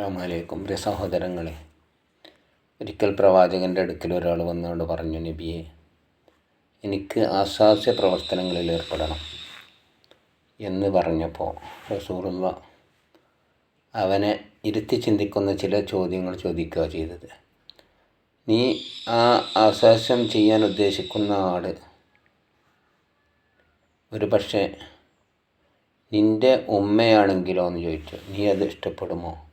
അസ്സാമലൈക്കും പ്രിയ സഹോദരങ്ങളെ ഒരിക്കൽ പ്രവാചകന്റെ അടുക്കൽ ഒരാൾ വന്നുകൊണ്ട് പറഞ്ഞു നബിയെ എനിക്ക് ആശാസ്യ പ്രവർത്തനങ്ങളിൽ ഏർപ്പെടണം. എന്ന് പറഞ്ഞപ്പോൾ റസൂറുള്ള അവനെ ഇരുത്തി ചിന്തിക്കുന്ന ചില ചോദ്യങ്ങൾ ചോദിക്കുക ചെയ്തത്. നീ ആ ആശാസ്യം ചെയ്യാൻ ഉദ്ദേശിക്കുന്ന ആൾ ഒരു പക്ഷേ നിന്റെ ഉമ്മയാണെങ്കിലോ? എന്ന് ചോദിച്ചു. നീ അത് ഇഷ്ടപ്പെടുമോ?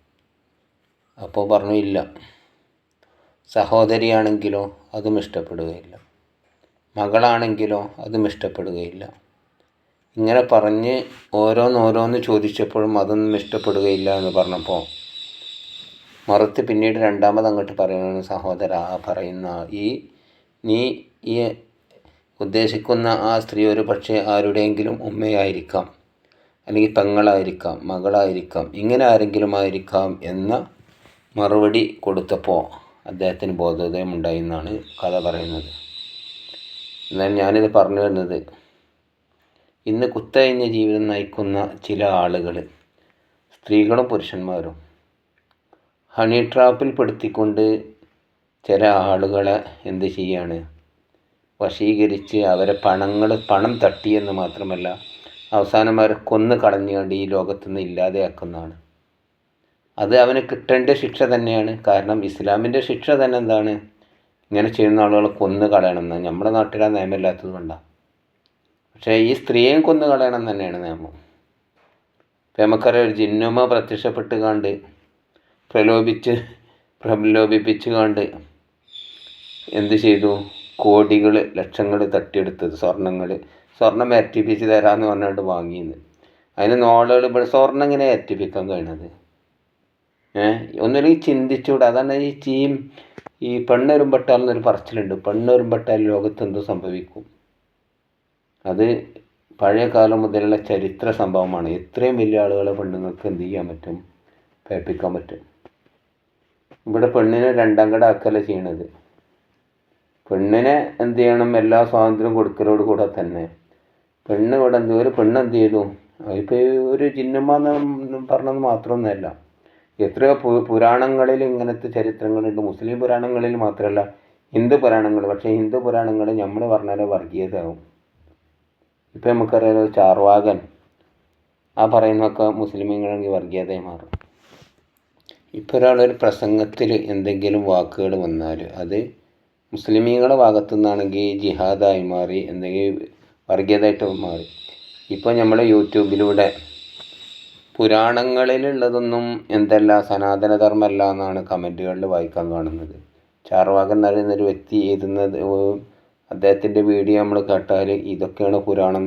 അപ്പോൾ പറഞ്ഞു ഇല്ല. സഹോദരിയാണെങ്കിലോ അതും ഇഷ്ടപ്പെടുകയില്ല. മകളാണെങ്കിലോ അതും ഇഷ്ടപ്പെടുകയില്ല. ഇങ്ങനെ പറഞ്ഞ് ഓരോന്നോരോന്ന് ചോദിച്ചപ്പോഴും അതൊന്നും ഇഷ്ടപ്പെടുകയില്ല എന്ന് പറഞ്ഞപ്പോൾ മറുത്ത് പിന്നീട് രണ്ടാമത് അങ്ങോട്ട് പറയുന്നത് സഹോദര പറയുന്ന ഈ നീ ഈ ഉദ്ദേശിക്കുന്ന ആ സ്ത്രീ ഒരു പക്ഷേ ആരുടെയെങ്കിലും ഉമ്മയായിരിക്കാം അല്ലെങ്കിൽ പെങ്ങളായിരിക്കാം മകളായിരിക്കാം ഇങ്ങനെ ആരെങ്കിലും ആയിരിക്കാം എന്ന മറുപടി കൊടുത്തപ്പോൾ അദ്ദേഹത്തിന് ബോധോദയം ഉണ്ടായി എന്നാണ് കഥ പറയുന്നത്. എന്നാൽ ഞാനിത് പറഞ്ഞു വരുന്നത് ഇന്ന് കുത്തഴിഞ്ഞ ജീവിതം നയിക്കുന്ന ചില ആളുകൾ സ്ത്രീകളും പുരുഷന്മാരും ഹണി ട്രാപ്പിൽ പെടുത്തിക്കൊണ്ട് ചില ആളുകളെ എന്ത് ചെയ്യാണ്? വശീകരിച്ച് അവരെ പണങ്ങൾ പണം തട്ടിയെന്ന് മാത്രമല്ല അവസാനം അവരെ കൊന്നു കളഞ്ഞുകൊണ്ട് ഈ ലോകത്തുനിന്ന് ഇല്ലാതെയാക്കുന്നതാണ്. അത് അവന് കിട്ടേണ്ട ശിക്ഷ തന്നെയാണ്. കാരണം ഇസ്ലാമിന്റെ ശിക്ഷ തന്നെ എന്താണ്? ഇങ്ങനെ ചെയ്യുന്ന ആളുകളെ കൊന്നു കളയണം എന്ന്. നമ്മുടെ നാട്ടിൽ ആ നിയമമില്ലാത്തത് കൊണ്ടാണ് പക്ഷേ ഈ സ്ത്രീയെയും കൊന്നു കളയണം തന്നെയാണ് നിയമം. ഇപ്പം നമുക്കറിയാം ഒരു ജിന്നുമ പ്രത്യക്ഷപ്പെട്ട് കണ്ട് പ്രലോഭിച്ച് പ്രലോഭിപ്പിച്ച് കണ്ട് എന്ത് ചെയ്തു? കോടികൾ ലക്ഷങ്ങൾ തട്ടിയെടുത്തത് സ്വർണങ്ങൾ സ്വർണം ഇരട്ടിപ്പിച്ച് തരാമെന്ന് പറഞ്ഞുകൊണ്ട് വാങ്ങിയത് അതിന് നോളുകൾ ഇവിടെ സ്വർണം ഇങ്ങനെ ഇരട്ടിപ്പിക്കാൻ കഴിയണത് ഒന്നുമില്ലെങ്കിൽ ചിന്തിച്ചുകൂടെ അതാണ് ഈ ചീം ഈ പെണ്ണെരുമ്പെട്ടാൽ എന്നൊരു പറച്ചിലുണ്ട്. പെണ്ണെരുമ്പെട്ടാൽ ലോകത്ത് എന്ത് സംഭവിക്കും. അത് പഴയ കാലം മുതലുള്ള ചരിത്ര സംഭവമാണ്. എത്രയും വലിയ ആളുകളെ പെണ്ണുങ്ങൾക്ക് എന്ത് ചെയ്യാൻ പറ്റും? പേപ്പിക്കാൻ പറ്റും. ഇവിടെ പെണ്ണിനെ രണ്ടാം കട ആക്കല്ല ചെയ്യണത്? പെണ്ണിനെ എന്ത് ചെയ്യണം? എല്ലാ സ്വാതന്ത്ര്യം കൊടുക്കലോട് കൂടെ തന്നെ. പെണ്ണ് ഇവിടെ എന്ത് ഒരു പെണ്ണ് എന്ത് ചെയ്തു? ഇപ്പോൾ ഒരു ചിഹ്നമാന്ന് പറഞ്ഞത് മാത്രമൊന്നുമല്ല. എത്രയോ പുരാണങ്ങളിൽ ഇങ്ങനത്തെ ചരിത്രങ്ങളുണ്ട്. മുസ്ലിം പുരാണങ്ങളിൽ മാത്രമല്ല ഹിന്ദു പുരാണങ്ങൾ. പക്ഷേ ഹിന്ദു പുരാണങ്ങൾ നമ്മൾ പറഞ്ഞാൽ വർഗീയതാവും. ഇപ്പം നമുക്കറിയാലോ ചാർവാകൻ. ആ പറയുന്നതൊക്കെ മുസ്ലിമുകളെങ്കിൽ വർഗീയതയായി മാറും. ഇപ്പോൾ ഒരാളൊരു പ്രസംഗത്തിൽ എന്തെങ്കിലും വാക്കുകൾ വന്നാൽ അത് മുസ്ലിമീങ്ങളുടെ ഭാഗത്തു നിന്നാണെങ്കിൽ ജിഹാദായി മാറി എന്തെങ്കിലും വർഗീയതയായിട്ട് മാറി. ഇപ്പോൾ നമ്മൾ യൂട്യൂബിലൂടെ പുരാണങ്ങളിലുള്ളതൊന്നും എന്തല്ല സനാതനധർമ്മമല്ല എന്നാണ് കമന്റുകളിൽ വായിക്കാൻ കാണുന്നത്. ചാർവാകൻ എന്ന് പറയുന്നൊരു വ്യക്തി എഴുതുന്നത് അദ്ദേഹത്തിന്റെ വീഡിയോ നമ്മൾ കേട്ടാൽ ഇതൊക്കെയാണ് പുരാണം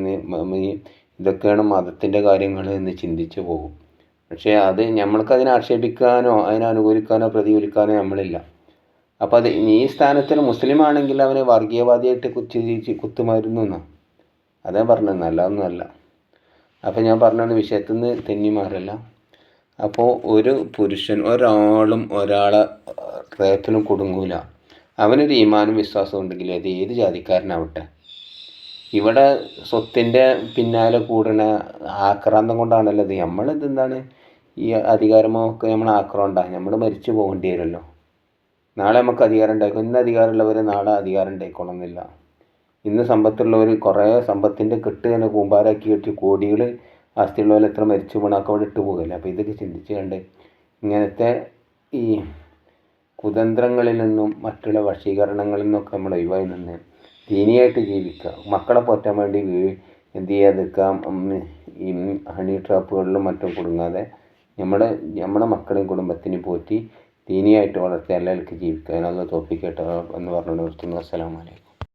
ഇതൊക്കെയാണ് മതത്തിന്റെ കാര്യങ്ങൾ എന്ന് ചിന്തിച്ചു പോകും. പക്ഷേ അത് നമ്മൾക്കതിനെ ആക്ഷേപിക്കാനോ അതിനെ അനുകൂലിക്കാനോ പ്രതികൂലിക്കാനോ നമ്മളില്ല. അപ്പോൾ അത് ഈ സ്ഥാനത്തിൽ മുസ്ലിം ആണെങ്കിൽ അവനെ വർഗീയവാദിയായിട്ട് കുത്തി കുത്തുമായിരുന്നു എന്നാണ്. അതേ പറഞ്ഞത് നല്ലതൊന്നുമല്ല അപ്പോൾ ഞാൻ പറഞ്ഞാണ് വിഷയത്തിൽ നിന്ന് തെന്നി മാറില്ല. അപ്പോൾ ഒരു പുരുഷൻ ഒരാളും ഒരാളെ റേപ്പിനും കുടുങ്ങൂല. അവനൊരു ഈമാനും വിശ്വാസവും ഉണ്ടെങ്കിൽ അത് ഏത് ജാതിക്കാരനാവട്ടെ? ഇവിടെ സ്വത്തിന്റെ പിന്നാലെ കൂടണ ആക്രാന്തം കൊണ്ടാണല്ലോ ഇത്. നമ്മളിത് എന്താണ്? ഈ അധികാരമൊക്കെ നമ്മൾ ആക്രമണ്ട. നമ്മൾ മരിച്ചു പോകേണ്ടി വരുമല്ലോ. നാളെ നമുക്ക് അധികാരം ഉണ്ടായിക്കോ? ഇന്ന് അധികാരമുള്ളവർ നാളെ അധികാരം ഉണ്ടായിക്കോണമെന്നില്ല ഇന്ന് സമ്പത്തുള്ളവർ കുറേ സമ്പത്തിന്റെ കെട്ട് തന്നെ കൂമ്പാരാക്കി കെട്ടി കോടികൾ ആസ്തിയുള്ളവർ എത്ര മരിച്ചു പോകണമൊക്കെ അവിടെ ഇട്ട് അപ്പോൾ ഇതൊക്കെ ചിന്തിച്ച് കണ്ട് ഇങ്ങനത്തെ ഈ കുതന്ത്രങ്ങളിൽ നിന്നും മറ്റുള്ള വശീകരണങ്ങളിൽ നിന്നൊക്കെ നമ്മൾ ഒഴിവായി നിന്ന് ദീനിയായിട്ട് ജീവിക്കുക. മക്കളെ പോറ്റാൻ വേണ്ടി എന്ത് ചെയ്യാതിരിക്കാം ഈ ഹണി ട്രാപ്പുകളിലും മറ്റും കുടുങ്ങാതെ നമ്മുടെ നമ്മുടെ മക്കളെയും കുടുംബത്തിനെയും പോറ്റി ദീനിയായിട്ട് വളർത്തി എല്ലാവർക്കും ജീവിക്കുക. അതിനുള്ള തോപ്പിക്കേട്ടോ എന്ന് പറഞ്ഞു നിർത്തുന്നു. അസ്സലാമലൈക്കും